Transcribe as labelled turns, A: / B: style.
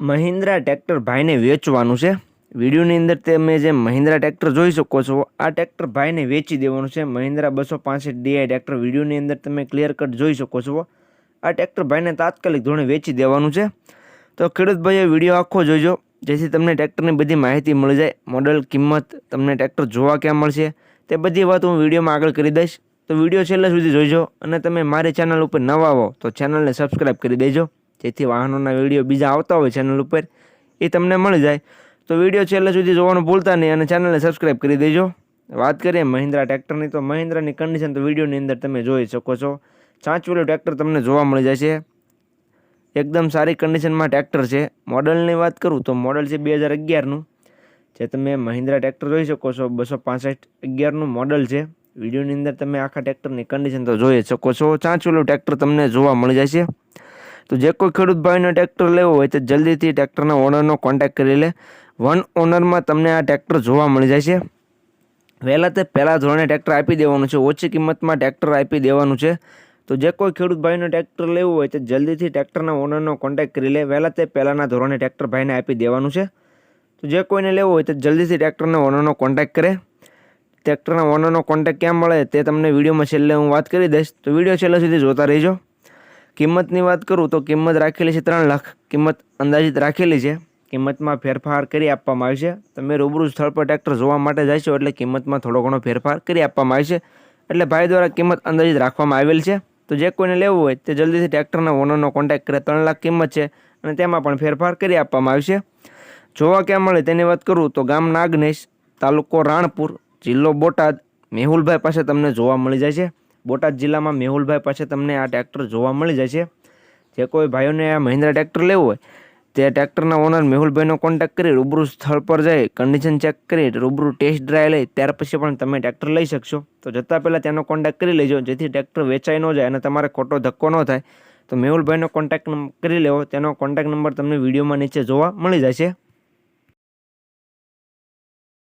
A: Mahindra tractor ભાઈને વેચવાનું છે. વિડીયોની અંદર તમે જે મહિન્દ્રા ટ્રેક્ટર જોઈ શકો છો, આ ટ્રેક્ટર ભાઈને વેચી દેવાનું છે. મહિન્દ્રા બસો પાસઠ ડીઆઈ ટ્રેક્ટર વિડીયોની અંદર તમે ક્લિયર કટ જોઈ શકો છો. આ ટ્રેક્ટર ભાઈને તાત્કાલિક ધોરણે વેચી દેવાનું છે. તો ખેડૂત ભાઈઓ વીડિયો આખો જોઈજો જેથી તમને ટ્રેક્ટરની બધી માહિતી મળી જાય. મોડલ, કિંમત તમને ટ્રેક્ટર જોવા ક્યાં મળશે તે બધી વાત હું વિડીયોમાં આગળ કરી દઈશ. તો વીડિયો છેલ્લા સુધી જોઈજો અને તમે મારી ચેનલ ઉપર નવા આવો તો ચેનલને સબસ્ક્રાઈબ કરી દેજો. જેથી વાહનોના વીડિયો બીજા આવતા હોય ચેનલ ઉપર, એ તમને મળી જાય. તો વીડિયો છેલ્લે સુધી જોવાનું ભૂલતા નહીં અને ચેનલને સબસ્ક્રાઈબ કરી દેજો. વાત કરીએ મહિન્દ્રા ટ્રેક્ટરની, તો મહિન્દ્રાની કન્ડિશન તો વિડીયોની અંદર તમે જોઈ શકો છો. ચાંચવેલું ટ્રેક્ટર તમને જોવા મળી છે એકદમ સારી કન્ડિશનમાં ટ્રેક્ટર છે. મોડલની વાત કરું તો મોડલ છે બે હજાર અગિયારનું. જે તમે મહિન્દ્રા ટ્રેક્ટર જોઈ શકો છો, બસો પાસઠ અગિયારનું મોડલ છે. વિડીયોની અંદર તમે આખા ટ્રેક્ટરની કન્ડિશન તો જોઈ શકો છો. ચાંચવેલું ટ્રેક્ટર તમને જોવા મળી છે તો જે કોઈ ખેડૂત ભાઈનો ટ્રેક્ટર લેવો હોય તો જલ્દીથી ટ્રેક્ટરના ઓનરનો કોન્ટેક્ટ કરી લે. વન ઓનરમાં તમને આ ટ્રેક્ટર જોવા મળી જાય છે. વહેલા તે પહેલાં ધોરણે ટ્રેક્ટર આપી દેવાનું છે. ઓછી કિંમતમાં ટ્રેક્ટર આપી દેવાનું છે. તો જે કોઈ ખેડૂત ભાઈનો ટ્રેક્ટર લેવું હોય તો જલ્દીથી ટ્રેક્ટરના ઓનરનો કોન્ટેક્ટ કરી લે. વહેલા તે પહેલાંના ધોરણે ટ્રેક્ટર ભાઈને આપી દેવાનું છે. તો જે કોઈને લેવું હોય તો જલ્દીથી ટ્રેક્ટરના ઓનરનો કોન્ટેક્ટ કરે. ટ્રેક્ટરના ઓનરનો કોન્ટેક્ટ ક્યાં મળે તે તમને વિડીયોમાં છેલ્લે હું વાત કરી દઈશ. તો વીડિયો છેલ્લે સુધી જોતા રહીજો. કિંમતની વાત કરું તો કિંમત રાખેલી છે ત્રણ લાખ. કિંમત અંદાજિત રાખેલી છે. કિંમતમાં ફેરફાર કરી આપવામાં આવશે તમે રૂબરૂ સ્થળ પર ટ્રેક્ટર જોવા માટે જશો એટલે કિંમતમાં થોડો ઘણો ફેરફાર કરી આપવામાં આવશે એટલે ભાઈ દ્વારા કિંમત અંદાજિત રાખવામાં આવેલ છે. તો જે કોઈને લેવું હોય તે જલ્દીથી ટ્રેક્ટરના ઓનરનો કોન્ટેક્ટ કરે. ત્રણ લાખ કિંમત છે અને તેમાં પણ ફેરફાર કરી આપવામાં આવશે જોવા ક્યાં મળે તેની વાત કરું તો ગામ નાગનેશ, તાલુકો રાણપુર, જિલ્લો બોટાદ, મેહુલભાઈ પાસે તમને જોવા મળી જાય છે. બોટાદ જિલ્લામાં મેહુલભાઈ પાસે તમને આ ટ્રેક્ટર જોવા મળી છે. જે કોઈ ભાઈઓને આ મહિન્દ્રા ટ્રેક્ટર લેવું હોય, તે ટ્રેક્ટરના ઓનર મેહુલભાઈનો કોન્ટેક્ટ કરી રૂબરૂ સ્થળ પર જઈ કન્ડિશન ચેક કરી રૂબરૂ ટેસ્ટ ડ્રાઈવ લઈ ત્યાર પછી પણ તમે ટ્રેક્ટર લઈ શકશો. તો જતાં પહેલાં તેનો કોન્ટેક્ટ કરી લેજો. જેથી ટ્રેક્ટર વેચાઈ ન જાય અને તમારે ખોટો ધક્કો ન થાય. તો મેહુલભાઈનો કોન્ટેક્ટ કરી લેવો. તેનો કોન્ટેક્ટ નંબર તમને વિડીયોમાં નીચે જોવા મળી જશે.